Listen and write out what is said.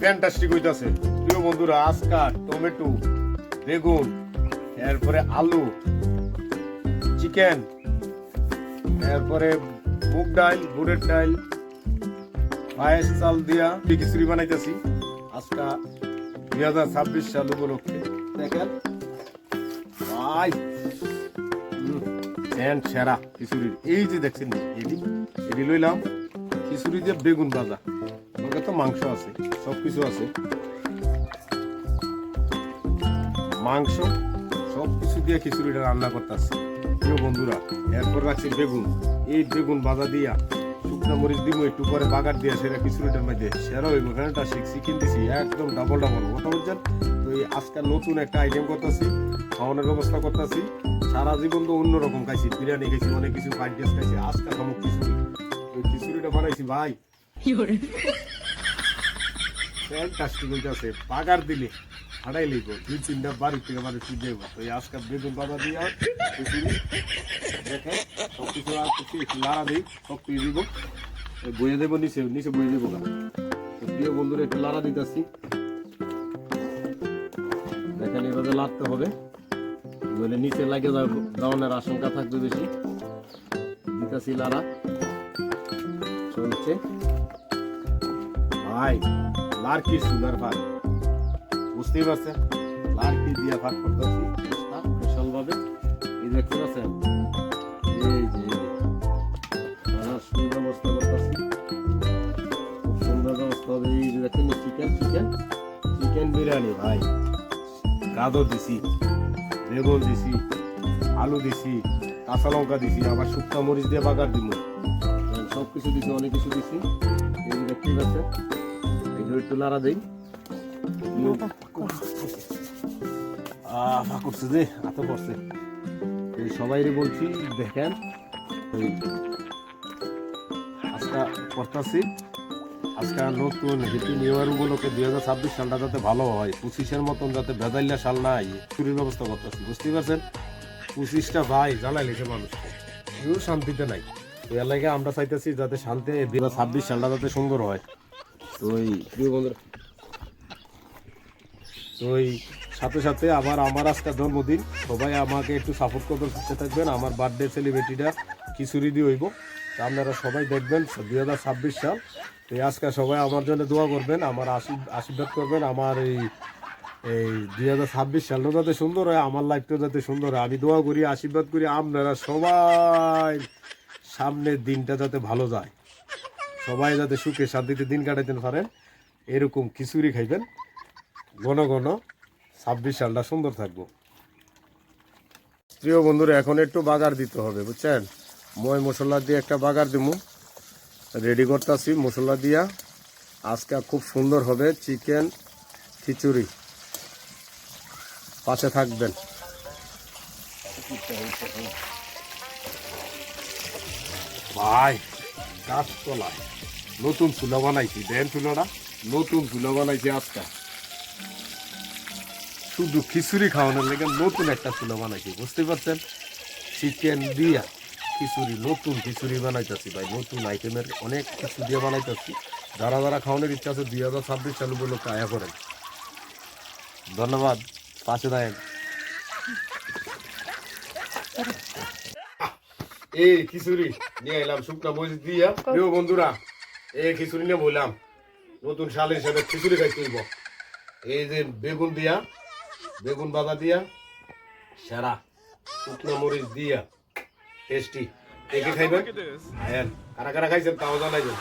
Fantastic হইতাছে। প্রিয় বন্ধুরা আজকা টমেটো, বেগুন, এরপরে আলু, চিকেন, এরপরে মুগ ডাল বুড়ের ডাল পায়েস, চাল দিয়া খিচুড়ি বানাইতেছি। আজকা দুই হাজার ছাব্বিশ সাল উপলক্ষে। দেখেন? ভাই! প্যান্ট সেরা খিচুড়ির এই যে দেখছেন, এটি এটি লইলাম খিচুড়ি দিয়ে বেগুন ভাজা। আমাকে তো মাংস আছে সব কিছু আছে। মাংস সব কিছু দিয়ে খিচুড়িটা রান্না করতেছি। প্রিয় বন্ধুরা, এরপর রাখছি বেগুন। এই বেগুন ভাজা দিয়া শুকনো মরিচ দিব একটু পরে বাগার দিয়া সেটা খিচুড়িটার মধ্যে সেরা হইব। ফ্যানটা শিখছি কিনতেছি একদম ডাবল ডাবল কথা বলছেন তো এই আজকাল নতুন একটা আইটেম করতেছি, খাওয়ানোর ব্যবস্থা করতেছি। সারা জীবন তো অন্যরকম খাইছি বিরিয়ানি খাইছি অনেক কিছু ফ্রাইড রাইস খাইছি আজকাল খামো খিচুড়ি। ওই খিচুড়িটা বানাইছি ভাই। ফ্যান্টাস্টিক হইতাছে পাগার দিলে হারাই লইব দুই তিনটা বাড়ি থেকে যাইব তো এই আজকাল বেগুন বাবা দিয়া খিচুড়ি। দেখে সব কিছু আর কিছু লাড়া দিই সব কিছু দিব। বইয়ে দেবো নিচে নিচে বইয়ে দেবো না। প্রিয় বন্ধুরা একটু লাড়া দিতেছি। দেখেন এভাবে লাড়তে হবে। নইলে নিচে লাগে যাওয়ার আশঙ্কা থাকবে বেশি। দিতেছি লাড়া চলছে। ভাই লার কি সুন্দর ভাগ। বুঝতেই পারছেন? লার্কি দিয়ে ভাগ করতেছি। স্পেশাল ভাবে এই দেখতে পাচ্ছেন? এই যে সুন্দর ব্যবস্থা করতেছি। খুব সুন্দর ব্যবস্থা হবে। এই দেখেন চিকেন চিকেন চিকেন বিরিয়ানি, ভাই। গাদর দিছি। বেগুন দিছি, আলু দিছি, কাঁচা লঙ্কা দিছি, আবার শুকনা মরিচ দিয়ে বাগার দিব সব কিছু দিছি, অনেক কিছু দিছি। এই যে দেখতেই পাচ্ছেন এগুলো একটু নাড়া দেই। আহ, করছে যে, এত করছে। এই সবাইরে বলছি, দেখেন ওই আজকা করতেছি। আজকে নতুন হ্যাপি উপলক্ষে দুই হাজার ছাব্বিশ সালটা যাতে ভালো হয়, পঁচিশের মতন যাতে বেদাইল্লা সাল না আই চুরির ব্যবস্থা করতেছি। বুঝতে পারছেন? পঁচিশটা ভাই জ্বালাই লিখে মানুষকে কেউ শান্তিতে নাই। এর লাগে আমরা চাইতেছি যাতে শান্তি দুই হাজার ছাব্বিশ সালটা যাতে সুন্দর হয়। তো ওই প্রিয় বন্ধুরা তো ওই সাথে সাথে আবার আমার আজকে জন্মদিন। সবাই আমাকে একটু সাপোর্ট করতে চেষ্টা থাকবেন। আমার বার্থডে সেলিব্রিটিটা খিচুড়ি দিয়ে হইব। আপনারা সবাই দেখবেন, দুই হাজার ছাব্বিশ সাল তো আজকে সবাই আমার জন্য দোয়া করবেন, আমার আশীর- আশীর্বাদ করবেন, আমার এই এই দুই হাজার ছাব্বিশ সালটা যাতে সুন্দর হয়, আমার লাইফটাও যাতে সুন্দর হয়। আমি দোয়া করি, আশীর্বাদ করি, আপনারা সবাই সামনের দিনটা যাতে ভালো যায়। সবাই যাতে সুখে শান্তিতে দিন কাটাইতে পারেন, এরকম খিচুড়ি খাইবেন। ঘন ঘন ছাব্বিশ সালটা সুন্দর থাকব। প্রিয় বন্ধুরা, এখন একটু বাগার দিতে হবে, বুঝছেন? ময় মশলা দিয়ে একটা বাগার দিব রেডি করতেছি মশলা দিয়া। আজকে খুব সুন্দর হবে চিকেন খিচুড়ি। পাশে থাকবেন। ভাই, গাছতলায় নতুন চুলা বানাইছি। দেন চুলাটা, নতুন চুলা বানাইছি আজকে। শুধু খিচুড়ি খাওয়ানোর লেগে নতুন একটা চুলা বানাইছি, বুঝতে পারছেন? চিকেন দিয়া। খিচুড়ি, নতুন খিচুড়ি বানাইতেছি ভাই, নতুন আইটেমের অনেক কিছু দিয়ে বানাইতেছি। যারা যারা খাওয়ানোর ইচ্ছা আছে, দুই হাজার ছাব্বিশ সাল উপলক্ষে আয়া করেন। ধন্যবাদ, পাশে দেন এই খিচুড়ি নিয়ে এলাম, শুকনা মরিচ দিয়া। প্রিয় বন্ধুরা এই খিচুড়ি নিয়ে বললাম, নতুন সাল হিসাবে খিচুড়ি খাইতে হইব। এই যে বেগুন দিয়া, বেগুন বাবা দিয়া, সেরা শুকনো মরিচ দিয়া। টেস্টি দেখে খাইবেন কারা কারা খাইছেন? তাও জানাইবেন